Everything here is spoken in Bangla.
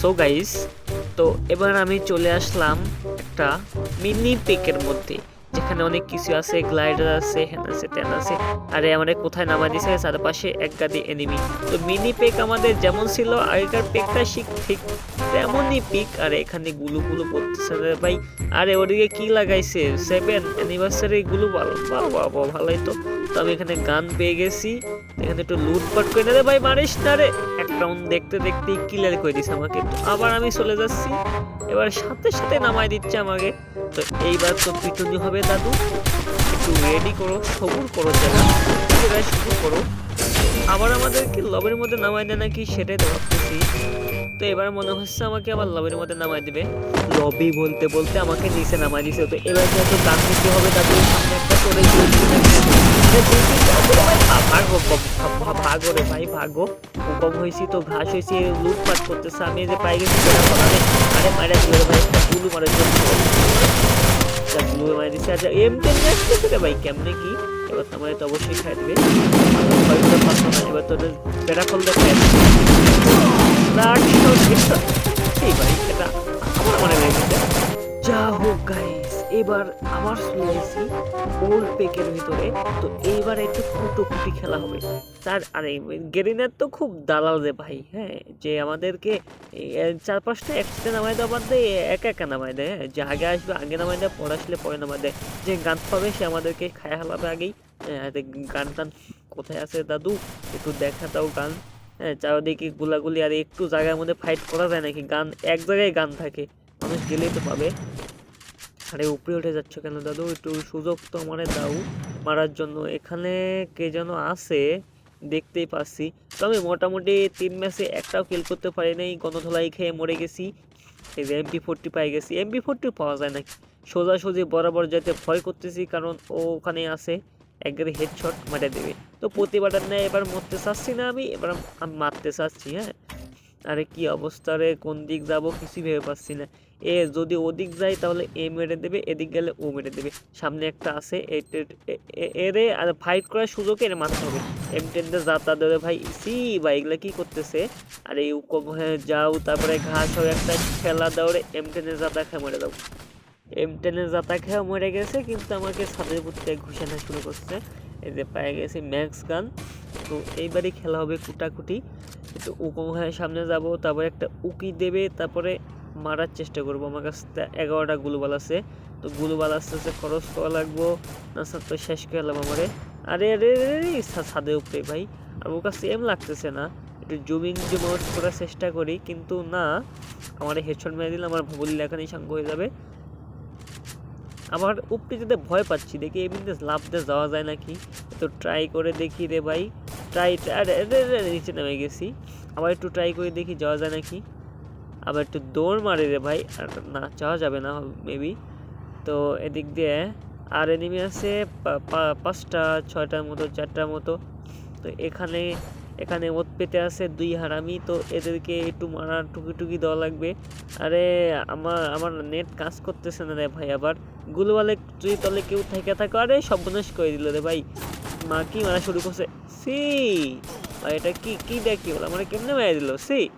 সো গাইস তো এবার আমি চলে আসলাম একটা মিনি পেকের মধ্যে যেখানে অনেক কিছু আছে গ্লাইডার আছে হ্যান আছে ট্যান আছে আরে আমাদের কোথায় নামা দিছে চারপাশে এক গাদি এনিমি তো মিনি পেক আমাদের যেমন ছিল আগেকার পেকটা শিখ ঠিক তেমনই পিক আর এখানে গুলু গুলু পড়তেছে ভাই আরে ওদিকে কি লাগাইছে? সেভেন অ্যানিভার্সারি গুলু ভালো বাহ, ভালোই তো। তো আমি এখানে গান পেয়ে গেছি এখানে একটু লুটপাট করে ভাই মারিস না রে। এক রাউন্ড দেখতে দেখতেই ক্লিয়ার করে দিছে আমাকে। তো আবার আমি চলে যাচ্ছি। এবার সাথে সাথে নামাই দিচ্ছে আমাকে। তো এইবার তো পিটুনি হবে দাদু। একটু রেডি করো, সবুর করো এবার শুরু করো। আবার আমাদেরকে লবের মধ্যে নামাই দেয় নাকি সেটাই তো ভাবতেছি। তো এবার মনে হচ্ছে আমাকে আবার লবের মধ্যে নামাই দেবে। লবি বলতে বলতে আমাকে নিচে নামাই দিছে তো এবার যেহেতু গান নিতে হবে দাদু, সামনে একটা করে ভাগো রে ভাই ভাগো কম হয়েছি তো ঘাস হয়েছি লুটপাট করতেছে আমি যে পাই গেছি সেটা ফলালে আরে মারা দিল ভাই একটা গুলু আচ্ছা এম টেন আসতেছে ভাই কেমনে কি এবার তো তো অবশ্যই খাই দিবে এবার তোদের পেটা ফল দেখায় এবার আবার শুনেছি ওল্ড পেকের ভিতরে। তো এইবার একটু কুটোকুটি খেলা হবে। তার আরে গেরিনার তো খুব দালাল রে ভাই হ্যাঁ? যে আমাদেরকে চার পাঁচটা একসাথে নামাই দেওয়া বাদ দেয় একা একা নামাই দেয় হ্যাঁ? যে আগে আসবে আগে নামাই দেয় পরে আসলে পরে নামাই দেয়। যে গান পাবে সে আমাদেরকে খায় হালাবে আগেই। হ্যাঁ, গান টান কোথায় আছে দাদু? একটু দেখা দাও গান। হ্যাঁ চারিদিকে গুলাগুলি আর একটু জায়গার মধ্যে ফাইট করা যায় নাকি? গান এক জায়গায় গান থাকে। মানুষ গেলেই তো পাবে। আরে, উপরে উঠে যাচ্ছ কেন দাদু? একটু সুযোগ তো আমারে দাও মারার জন্য। এখানে কে যেন আছে, দেখতেই পাচ্ছি। তো আমি মোটামুটি তিন ম্যাচে একটাও কিল করতে পারি নাই, গণধোলাই খেয়ে মরে গেছি। এই যে এমপি ফোরটি পাই গেছি। এমপি ফোরটি পাওয়া যায় নাকি? সোজাসুজি বরাবর যেতে ভয় করতেছি, কারণ ও ওখানে আছে। একবারে হেডশট মেরে দেবে। তো প্রতিবারের নেয় এবার মরতে চাচ্ছি না আমি, এবার আমি মারতে চাচ্ছি হ্যাঁ? আরে কি অবস্থা রে? কোন দিক যাব কিছুই ভেবে পাচ্ছি না। এ, যদি ওদিক যায় তাহলে এ মেরে দেবে, এদিক গেলে ও মেরে দেবে। সামনে একটা আছে এরে আর ফাইট করার সুযোগ এর মারতে হবে। এম টেনতে যাতা ধরে ভাই। সি বা এগুলা কি করতেছে? আর এই হয়ে, যাও, তারপরে ঘাস হয়ে একটা খেলা রে। এম টেনে যাতা খেয়ে মরে দাও এম টেনে যাতা খেয়ে মরে গেছে, কিন্তু আমাকে ছাদের থেকে ঘুষানো শুরু করছে। এই যে পায়ে গেছি ম্যাক্স গান তো এইবারই খেলা হবে কুটাকুটি। একটু উকম সামনে যাব তারপরে একটা উকি দেবে তারপরে মারার চেষ্টা করব। আমার কাছে এগারোটা গুলুবাল আছে। তো গুলুবাল আস্তে আস্তে খরচ করা লাগবো। না স্যার তো শেষ করে এলাম আমারে। আরে আরে আরে, আরে, ছা- উপরে ভাই। আর ওর কাছে এম লাগতেছে না। একটু জুমিং জুম আউট করার চেষ্টা করি কিন্তু না আমার হেডশট মেরে দিলে আমার ভুবলি লেখানি সাঙ্গ হয়ে যাবে। আমার উপরে যেতে ভয় পাচ্ছি। দেখি এমনিতে লাভ দিয়ে যাওয়া যায় নাকি? তো ট্রাই করে দেখি রে ভাই। ট্রাই নিচে নেমে গেছি। আবার একটু ট্রাই করে দেখি, যাওয়া যায় নাকি। আবার একটু দৌড় মারে রে ভাই। আর না, যাওয়া যাবে না মেবি তো এদিক দিয়ে, আর এনিমি আছে পাঁচটা, ছয়টার মতো, চারটার মতো। তো এখানে এখানে ওত পেতে আছে দুই হারামি। তো এদেরকে একটু মারা টুকি টুকি দেওয়া লাগবে। আরে, আমার আমার নেট কাজ করতেছে না রে ভাই আবার। গুলওয়ালে তুই তলে কেউ থেকে থাকে। আরে, সর্বনাশ করে দিল রে ভাই। মা কি মারা শুরু করছে? সি। এটা কি কি দেখি বলে? আমার কেমনে মেরে দিল? সি।